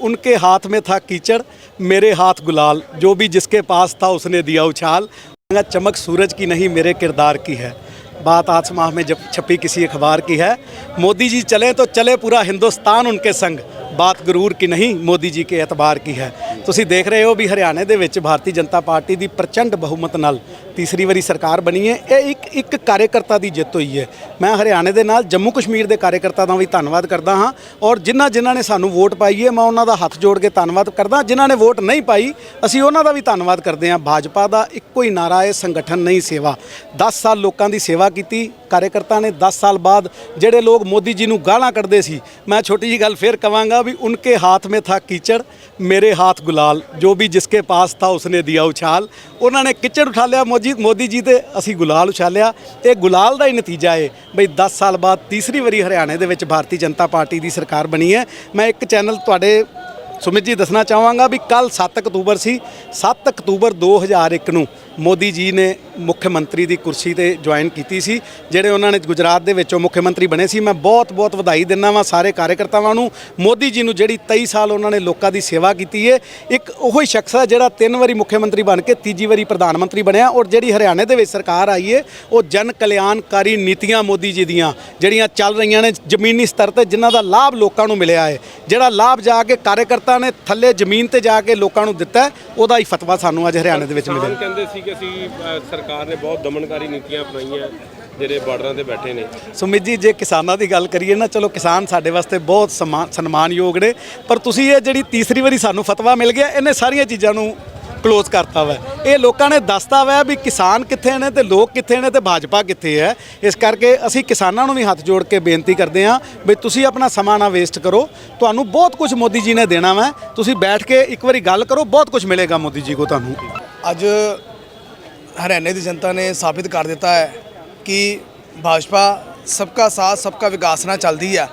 उनके हाथ में था कीचड़ मेरे हाथ गुलाल जो भी जिसके पास था उसने दिया उछाल चमक सूरज की नहीं मेरे किरदार की है बात आसमां में जब छपी किसी अखबार की है मोदी जी चले तो चले पूरा हिंदुस्तान उनके संग ਬਾਤ ਗਰੂਰ ਕੀ ਨਹੀਂ ਮੋਦੀ ਜੀ ਕੇ ਇਤਬਾਰ ਕੀ ਹੈ ਤੁਸੀਂ ਦੇਖ ਰਹੇ ਹੋ ਵੀ ਹਰਿਆਣੇ ਦੇ ਵਿੱਚ ਭਾਰਤੀ ਜਨਤਾ ਪਾਰਟੀ ਦੀ ਪ੍ਰਚੰਡ ਬਹੁਮਤ ਨਾਲ ਤੀਸਰੀ ਵਾਰੀ ਸਰਕਾਰ ਬਣੀ ਹੈ, ਇਹ ਇੱਕ ਇੱਕ ਕਾਰਜਕਰਤਾ ਦੀ ਜਿੱਤ ਹੋਈ ਹੈ। ਮੈਂ ਹਰਿਆਣੇ ਦੇ ਨਾਲ ਜੰਮੂ ਕਸ਼ਮੀਰ ਦੇ ਕਾਰਜਕਰਤਾ ਦਾ ਵੀ ਧੰਨਵਾਦ ਕਰਦਾ ਹਾਂ ਔਰ ਜਿਨ੍ਹਾਂ ਜਿਨ੍ਹਾਂ ਨੇ ਸਾਨੂੰ ਵੋਟ ਪਾਈ ਹੈ, ਮੈਂ ਉਹਨਾਂ ਦਾ ਹੱਥ ਜੋੜ ਕੇ ਧੰਨਵਾਦ ਕਰਦਾ ਜਿਨ੍ਹਾਂ ਨੇ ਵੋਟ ਨਹੀਂ ਪਾਈ, ਅਸੀਂ ਉਹਨਾਂ ਦਾ ਵੀ ਧੰਨਵਾਦ ਕਰਦੇ ਹਾਂ। ਭਾਜਪਾ ਦਾ ਇੱਕੋ ਹੀ ਨਾਰਾ ਹੈ, ਸੰਗਠਨ ਨਹੀਂ ਸੇਵਾ। 10 ਸਾਲ ਲੋਕਾਂ ਦੀ ਸੇਵਾ ਕੀਤੀ, ਕਾਰਜਕਰਤਾ ਨੇ 10 ਸਾਲ ਬਾਅਦ ਜਿਹੜੇ ਲੋਕ ਮੋਦੀ ਜੀ ਨੂੰ ਗਾਲਾਂ ਕੱਢਦੇ ਸੀ, ਮੈਂ ਛੋਟੀ ਜੀ ਗੱਲ ਫੇਰ ਕਵਾਂਗਾ ਵੀ ਉਨਕੇ ਹੱਥ ਮੇ ਥਾ ਕੀਚੜ, ਮੇਰੇ ਹੱਥ ਗੁਲਾਲ। ਜੋ ਵੀ ਜਿਸਕੇ ਪਾਸ ਥਾ ਉਸਨੇ ਦਿਆ ਉਛਾਲ। ਉਹਨਾਂ ਨੇ ਕਿਚੜ ਉਠਾ ਲਿਆ ਮੋਦੀ ਮੋਦੀ ਜੀ ਤੇ ਅਸੀਂ ਗੁਲਾਲ ਉਛਾਲਿਆ ਇਹ ਗੁਲਾਲ ਦਾ ਹੀ ਨਤੀਜਾ ਏ। ਬਈ 10 ਸਾਲ ਬਾਅਦ ਤੀਸਰੀ ਵਾਰੀ ਹਰਿਆਣੇ ਦੇ ਵਿੱਚ ਭਾਰਤੀ ਜਨਤਾ ਪਾਰਟੀ ਦੀ ਸਰਕਾਰ ਬਣੀ ਹੈ। ਮੈਂ ਇੱਕ ਚੈਨਲ ਤੁਹਾਡੇ ਸੁਮਿਤ ਜੀ ਦੱਸਣਾ ਚਾਹਾਂਗਾ ਵੀ ਕੱਲ 7 ਅਕਤੂਬਰ ਸੀ। 7 ਅਕਤੂਬਰ 2001 ਨੂੰ ਮੋਦੀ ਜੀ ਨੇ ਮੁੱਖ ਮੰਤਰੀ ਦੀ ਕੁਰਸੀ ਤੇ ਜੁਆਇਨ ਕੀਤੀ ਸੀ, ਜਿਹੜੇ ਉਹਨਾਂ ਨੇ ਗੁਜਰਾਤ ਦੇ ਵਿੱਚੋਂ ਮੁੱਖ ਮੰਤਰੀ ਬਣੇ ਸੀ। ਮੈਂ ਬਹੁਤ ਬਹੁਤ ਵਧਾਈ ਦਿੰਦਾ ਵਾਂ ਸਾਰੇ ਕਾਰਜਕਰਤਾਵਾਂ ਨੂੰ। ਮੋਦੀ ਜੀ ਨੂੰ ਜਿਹੜੀ 23 ਸਾਲ ਉਹਨਾਂ ਨੇ ਲੋਕਾਂ ਦੀ ਸੇਵਾ ਕੀਤੀ ਹੈ ਇੱਕ ਉਹੀ ਸ਼ਖਸ ਹੈ ਜਿਹੜਾ ਤਿੰਨ ਵਾਰੀ ਮੁੱਖ ਮੰਤਰੀ ਬਣ ਕੇ ਤੀਜੀ ਵਾਰੀ ਪ੍ਰਧਾਨ ਮੰਤਰੀ ਬਣਿਆ ਔਰ ਜਿਹੜੀ ਹਰਿਆਣੇ ਦੇ ਵਿੱਚ ਸਰਕਾਰ ਆਈ ਹੈ ਉਹ ਜਨ ਕਲਿਆਣਕਾਰੀ ਨੀਤੀਆਂ ਮੋਦੀ ਜੀ ਦੀਆਂ, ਜਿਹੜੀਆਂ ਚੱਲ ਰਹੀਆਂ ਨੇ ਜ਼ਮੀਨੀ ਸਤਰ ਤੇ, ਜਿਨ੍ਹਾਂ ਦਾ ਲਾਭ ਲੋਕਾਂ ਨੂੰ ਮਿਲਿਆ ਹੈ ਜਿਹੜਾ ਲਾਭ ਜਾ ਕੇ ਕਾਰਜਕਰਤਾ ਨੇ ਥੱਲੇ ਜ਼ਮੀਨ ਤੇ ਜਾ ਕੇ ਲੋਕਾਂ ਨੂੰ ਦਿੱਤਾ ਉਹਦਾ ਹੀ ਫਤਵਾ ਸਾਨੂੰ ਅੱਜ ਹਰਿਆਣੇ ਦੇ ਵਿੱਚ ਮਿਲਿਆ। ਕਹਿੰਦੇ ਸੀ ਕਿ ਅਸੀਂ ਸਰਕਾਰ ਨੇ ਬਹੁਤ ਦਮਨਕਾਰੀ ਨੀਤੀਆਂ ਅਪਣਾਈਆਂ ਜਿਹੜੇ ਬਾਰਡਰਾਂ ਤੇ ਬੈਠੇ ਨੇ। ਸੁਮਿਤ ਜੀ ਜੇ ਕਿਸਾਨਾਂ ਦੀ ਗੱਲ ਕਰੀਏ ਨਾ ਚਲੋ ਕਿਸਾਨ ਸਾਡੇ ਵਾਸਤੇ ਬਹੁਤ ਸਨਮਾਨਯੋਗ ਨੇ ਪਰ ਤੁਸੀਂ ਇਹ ਜਿਹੜੀ ਤੀਸਰੀ ਵਾਰੀ ਸਾਨੂੰ ਫਤਵਾ ਮਿਲ ਗਿਆ ਇਹਨੇ ਸਾਰੀਆਂ ਚੀਜ਼ਾਂ ਨੂੰ ਕਲੋਜ਼ ਕਰਤਾ ਵਾ। ਇਹ ਲੋਕਾਂ ਨੇ ਦੱਸਤਾ ਵਾ ਵੀ ਕਿਸਾਨ ਕਿੱਥੇ ਨੇ ਤੇ ਲੋਕ ਕਿੱਥੇ ਨੇ ਤੇ ਭਾਜਪਾ ਕਿੱਥੇ ਹੈ। ਇਸ ਕਰਕੇ ਅਸੀਂ ਕਿਸਾਨਾਂ ਨੂੰ ਵੀ ਹੱਥ ਜੋੜ ਕੇ ਬੇਨਤੀ ਕਰਦੇ ਹਾਂ ਵੀ ਤੁਸੀਂ ਆਪਣਾ ਸਮਾਂ ਨਾ ਵੇਸਟ ਕਰੋ। ਤੁਹਾਨੂੰ ਬਹੁਤ ਕੁਝ ਮੋਦੀ ਜੀ ਨੇ ਦੇਣਾ ਵਾ। ਤੁਸੀਂ ਬੈਠ ਕੇ ਇੱਕ ਵਾਰੀ ਗੱਲ ਕਰੋ ਬਹੁਤ ਕੁਝ ਮਿਲੇਗਾ ਮੋਦੀ ਜੀ ਕੋ ਤੁਹਾਨੂੰ। ਅੱਜ ਹਰਿਆਣੇ ਦੀ ਜਨਤਾ ਨੇ ਸਾਬਿਤ ਕਰ ਦਿੱਤਾ ਹੈ ਕਿ ਭਾਜਪਾ ਸਬਕਾ ਸਾਥ ਸਬਕਾ ਵਿਕਾਸ ਨਾਲ ਚੱਲਦੀ ਹੈ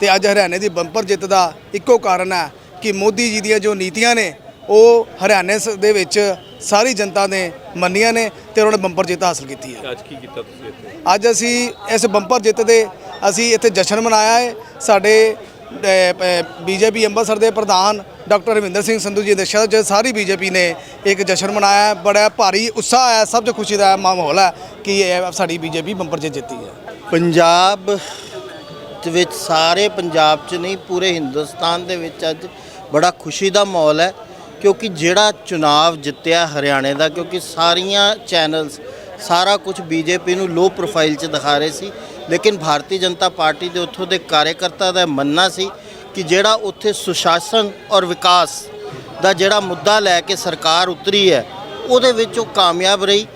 ਤੇ ਅੱਜ ਹਰਿਆਣੇ ਦੀ ਬੰਪਰ ਜਿੱਤ ਦਾ ਇੱਕੋ ਕਾਰਨ ਹੈ ਕਿ ਮੋਦੀ ਜੀ ਦੀਆਂ ਜੋ ਨੀਤੀਆਂ ਨੇ ਉਹ ਹਰਿਆਣੇ ਦੇ ਵਿੱਚ ਸਾਰੀ ਜਨਤਾ ਨੇ ਮੰਨੀਆਂ ਨੇ ਤੇ ਉਹਨਾਂ ਨੇ ਬੰਪਰ ਜਿੱਤ ਹਾਸਲ ਕੀਤੀ ਹੈ। ਅੱਜ ਕੀ ਕੀਤਾ ਤੁਸੀਂ ਇੱਥੇ? ਅੱਜ ਅਸੀਂ ਇਸ ਬੰਪਰ ਜਿੱਤ ਦੇ ਅਸੀਂ ਇੱਥੇ ਜਸ਼ਨ ਮਨਾਇਆ ਹੈ। ਸਾਡੇ ਬੀਜੇਪੀ ਅੰਮ੍ਰਿਤਸਰ ਦੇ ਪ੍ਰਧਾਨ ਡਾਕਟਰ ਰਵਿੰਦਰ ਸਿੰਘ ਸੰਧੂ ਜੀ ਦੇ ਸ਼ਹਿਰ 'ਚ ਸਾਰੀ ਬੀਜੇਪੀ ਨੇ ਇੱਕ ਜਸ਼ਨ ਮਨਾਇਆ ਬੜਾ ਭਾਰੀ ਉਤਸ਼ਾਹ ਹੈ, ਸਭ ਤੋਂ ਖੁਸ਼ੀ ਦਾ ਮਾਹੌਲ ਹੈ ਕਿ ਇਹ ਸਾਡੀ ਬੀਜੇਪੀ ਬੰਪਰ 'ਚ ਜਿੱਤੀ ਹੈ। ਪੰਜਾਬ ਦੇ ਵਿੱਚ ਸਾਰੇ ਪੰਜਾਬ 'ਚ ਨਹੀਂ, ਪੂਰੇ ਹਿੰਦੁਸਤਾਨ ਦੇ ਵਿੱਚ ਅੱਜ ਬੜਾ ਖੁਸ਼ੀ ਦਾ ਮਾਹੌਲ ਹੈ ਕਿਉਂਕਿ ਜਿਹੜਾ ਚੁਣਾਵ ਜਿੱਤਿਆ ਹਰਿਆਣੇ ਦਾ, ਕਿਉਂਕਿ ਸਾਰੀਆਂ ਚੈਨਲਸ ਸਾਰਾ ਕੁਝ ਬੀਜੇਪੀ ਨੂੰ ਲੋ ਪ੍ਰੋਫਾਈਲ 'ਚ ਦਿਖਾ ਰਹੇ ਸੀ, ਲੇਕਿਨ ਭਾਰਤੀ ਜਨਤਾ ਪਾਰਟੀ ਦੇ ਉੱਥੋਂ ਦੇ ਕਾਰਜਕਰਤਾ ਦਾ ਮੰਨਣਾ ਸੀ ਕਿ ਜਿਹੜਾ ਉੱਥੇ ਸੁਸ਼ਾਸਨ ਔਰ ਵਿਕਾਸ ਦਾ ਜਿਹੜਾ ਮੁੱਦਾ ਲੈ ਕੇ ਸਰਕਾਰ ਉਤਰੀ ਹੈ, ਉਹਦੇ ਵਿੱਚ ਉਹ ਕਾਮਯਾਬ ਰਹੀ।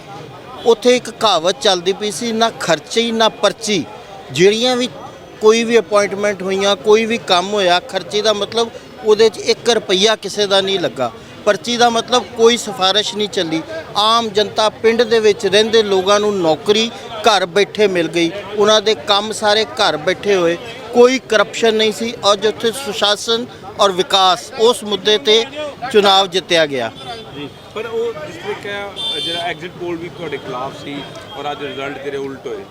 ਉੱਥੇ ਇੱਕ ਕਹਾਵਤ ਚੱਲਦੀ ਪਈ ਸੀ, ਨਾ ਖਰਚੇ, ਨਾ ਪਰਚੀ। ਜਿਹੜੀਆਂ ਵੀ ਕੋਈ ਵੀ ਅਪਾਇੰਟਮੈਂਟ ਹੋਈਆਂ, ਕੋਈ ਵੀ ਕੰਮ ਹੋਇਆ, ਖਰਚੇ ਦਾ ਮਤਲਬ ਉਹਦੇ 'ਚ 1 ਰੁਪਈਆ ਕਿਸੇ ਦਾ ਨਹੀਂ ਲੱਗਾ। ਪਰਚੀ ਦਾ ਮਤਲਬ ਕੋਈ ਸਿਫਾਰਿਸ਼ ਨਹੀਂ ਚੱਲੀ। ਆਮ ਜਨਤਾ ਪਿੰਡ ਦੇ ਵਿੱਚ ਰਹਿੰਦੇ ਲੋਕਾਂ ਨੂੰ ਨੌਕਰੀ, ਘਰ ਬੈਠੇ ਮਿਲ ਗਈ। ਉਹਨਾਂ ਦੇ ਕੰਮ ਸਾਰੇ ਘਰ ਬੈਠੇ ਹੋਏ। ਕੋਈ ਕਰਪਸ਼ਨ ਨਹੀਂ ਸੀ ਔਰ ਜਿੱਥੇ ਸੁਸ਼ਾਸਨ ਔਰ ਵਿਕਾਸ ਉਸ ਮੁੱਦੇ ਤੇ ਚੁਣਾਵ ਜਿੱਤਿਆ ਗਿਆ। ਜੀ ਪਰ ਉਹ ਜਿਸ ਤਰ੍ਹਾਂ ਕਿਹਾ ਜਿਹੜਾ ਐਗਜ਼ਿਟ ਪੋਲ ਵੀ ਤੁਹਾਡੇ ਖਿਲਾਫ ਸੀ ਔਰ ਅੱਜ ਰਿਜ਼ਲਟ ਤੇਰੇ ਉਲਟ ਹੋਏ।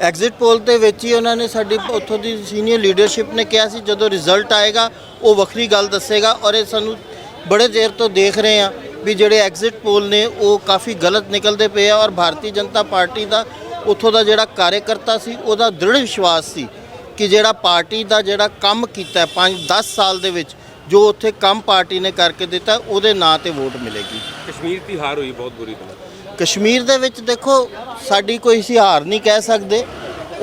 ਐਗਜ਼ਿਟ ਪੋਲ ਦੇ ਵਿੱਚ ਹੀ ਉਹਨਾਂ ਨੇ ਸਾਡੀ ਉੱਥੋਂ ਦੀ ਸੀਨੀਅਰ ਲੀਡਰਸ਼ਿਪ ਨੇ ਕਿਹਾ ਸੀ ਜਦੋਂ ਰਿਜ਼ਲਟ ਆਏਗਾ ਉਹ ਵੱਖਰੀ ਗੱਲ ਦੱਸੇਗਾ ਔਰ ਇਹ ਸਾਨੂੰ ਬੜੇ ਦੇਰ ਤੋਂ ਦੇਖ ਰਹੇ ਆ ਵੀ ਜਿਹੜੇ ਐਗਜ਼ਿਟ ਪੋਲ ਨੇ ਉਹ ਕਾਫੀ ਗਲਤ ਨਿਕਲਦੇ ਪਏ ਆ ਔਰ ਭਾਰਤੀ ਜਨਤਾ ਪਾਰਟੀ ਦਾ ਉੱਥੋਂ ਦਾ ਜਿਹੜਾ ਕਾਰਜਕਰਤਾ ਸੀ ਉਹਦਾ ਦ੍ਰਿੜ ਵਿਸ਼ਵਾਸ ਸੀ। ਕਿ ਜਿਹੜਾ ਪਾਰਟੀ ਦਾ ਜਿਹੜਾ ਕੰਮ ਕੀਤਾ 5 10 ਸਾਲ ਦੇ ਵਿੱਚ ਜੋ ਉੱਥੇ ਕੰਮ ਪਾਰਟੀ ਨੇ ਕਰਕੇ ਦਿੱਤਾ ਉਹਦੇ ਨਾਂ ਤੇ ਵੋਟ ਮਿਲੇਗੀ। ਕਸ਼ਮੀਰ ਦੀ ਹਾਰ ਹੋਈ ਬਹੁਤ ਬੁਰੀ ਤਰ੍ਹਾਂ ਕਸ਼ਮੀਰ ਦੇ ਵਿੱਚ ਦੇਖੋ ਸਾਡੀ ਕੋਈ ਅਸੀਂ ਹਾਰ ਨਹੀਂ ਕਹਿ ਸਕਦੇ।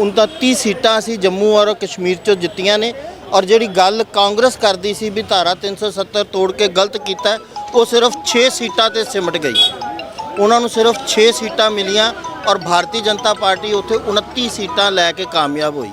29 ਸੀਟਾਂ ਅਸੀਂ ਜੰਮੂ ਔਰ ਕਸ਼ਮੀਰ ਚੋਂ ਜਿੱਤੀਆਂ ਨੇ ਔਰ ਜਿਹੜੀ ਗੱਲ ਕਾਂਗਰਸ ਕਰਦੀ ਸੀ ਵੀ ਧਾਰਾ 370 ਤੋੜ ਕੇ ਗਲਤ ਕੀਤਾ ਉਹ ਸਿਰਫ 6 ਸੀਟਾਂ ਤੇ ਸਿਮਟ ਗਈ। ਉਹਨਾਂ ਨੂੰ ਸਿਰਫ 6 ਸੀਟਾਂ ਮਿਲੀਆਂ ਔਰ ਭਾਰਤੀ ਜਨਤਾ ਪਾਰਟੀ ਉੱਥੇ 29 ਸੀਟਾਂ ਲੈ ਕੇ ਕਾਮਯਾਬ ਹੋਈ।